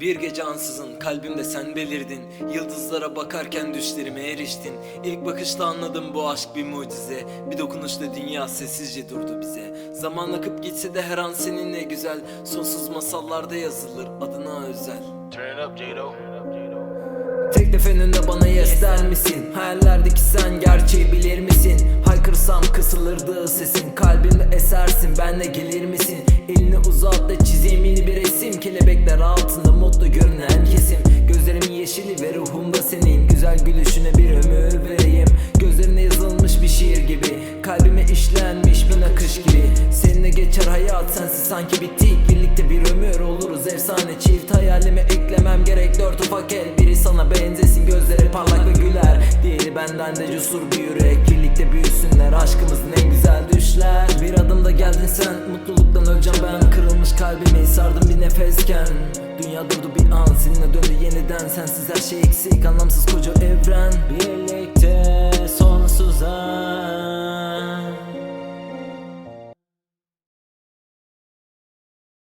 Bir gece ansızın kalbimde sen belirdin Yıldızlara bakarken düşlerime eriştin İlk bakışta anladım bu aşk bir mucize Bir dokunuşla dünya sessizce durdu bize Zaman akıp gitse de her an seninle güzel Sonsuz masallarda yazılır adına özel Turn up, Jado. Teklif önünde bana yes der misin? Hayallerdeki sen gerçeği bilir misin? Haykırsam kısılırdı sesin Kalbimde esersin benle gelir misin? Elini uzat da ruhumda senin Güzel gülüşüne bir ömür vereyim. Gözlerine yazılmış bir şiir gibi Kalbime işlenmiş bir nakış gibi. Seninle geçer hayat sensiz sanki bittik. Birlikte bir ömür oluruz efsane çift. Hayalime eklemem gerek dört ufak el. Biri sana benzesin gözleri parlak ve güler. Diğeri benden de cesur bir yürek. Birlikte büyüsünler aşkımızın en güzel düşler. Bir adımda geldin sen mutluluktan öleceğim. Ben Kırılmış kalbimi sardım bir nefesken. Dünya durdu bir an seninle döndü Sensiz her şey eksik anlamsız koca evren. Birlikte